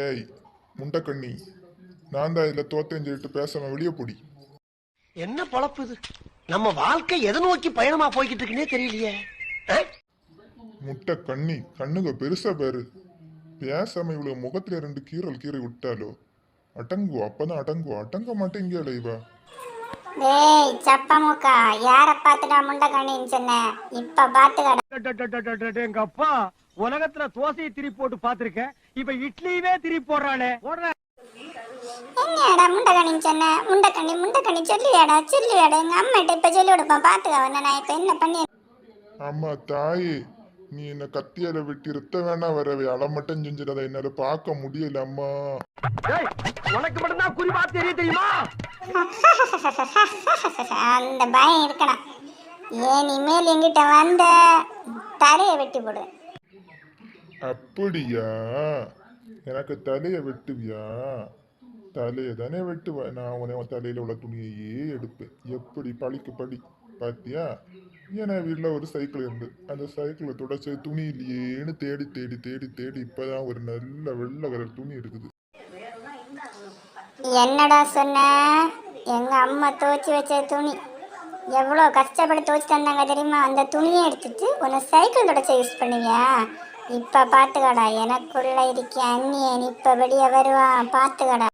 ஏய் முண்டக்கண்ணி நான் தான் இதில் தோத்தேன்னு சொல்லிட்டு பேசாம வெளியே போடி. என்ன பொழப்பு இது? நம்ம வாழ்க்கை எதை நோக்கி பயணமா போய்கிட்டு இருக்குன்னே தெரியலையே? முட்டை கண்ணி கண்ணுங்க பெருசா பேரு. பேசாம இவ்வளவு முகத்துல ரெண்டு கீரல் கீரை விட்டாலோ? அடங்குவா அப்பதான் அடங்குவா அடங்க மாட்டேங்கியால இவ. டேய் சப்ப மூக்கா யார பார்த்துடா முண்டக்கண்ணின்னு சொன்ன? இப்ப பாத்துக்கடா. எங்க அப்பா. உலகத்துல தோசையை திருப்பி போட்டு பாத்திருக்கேன் இப்ப இட்லியவே திருப்பி போடுறானே போடுற. என்னடா முண்டக்கண்ணின்னு சொன்ன? முண்டக்கண்ணி முண்டக்கண்ணி சொல்லுவியாடா சொல்லுவியாடா எங்க அம்மாட்ட இப்ப சொல்லி கொடுப்பேன் பாத்துக்க நான் இப்ப என்ன பண்ணி ஆமா தாயே நீ என்ன கத்தியால வெட்டி ரத்த வேணா வரவே. அலை மட்டும் செஞ்சிடாத. என்னால பார்க்க முடியல அம்மா. டேய், உனக்கு மட்டும்தான் குறிப்பா தெரிய தெரியுமா? அந்த பயம் இருக்கணும். ஏன் இனிமேல் எங்கிட்ட வந்த? தலையை வெட்டி போடு. அப்படியா? எனக்கு தலையை வெட்டுவியா? தலையை தானே வெட்டுவேன் நான் உன தலையில் உள்ள துணியையே எடுப்பேன். எப்படி பழிக்கு படி பார்த்தியா என் வீட்டில் ஒரு சைக்கிள் இருந்து அந்த சைக்கிளை துடைச்ச துணி இல்லையேன்னு தேடி தேடி தேடி தேடி இப்போதான் ஒரு நல்ல வெள்ளை கலர் துணி இருக்குது. என்னடா சொன்ன? எங்க அம்மா துவச்சி வச்ச துணி. எவ்வளோ கஷ்டப்பட்டு துவச்சி தந்தாங்க தெரியுமா? அந்த துணியை எடுத்துட்டு உன்னை சைக்கிள் தொடச்ச யூஸ் பண்ணுவியா? இப்ப பாத்துக்கடா. எனக்குள்ள இருக்க. அந்நியன் இப்ப வெளியே வருவான் பாத்துக்கடா.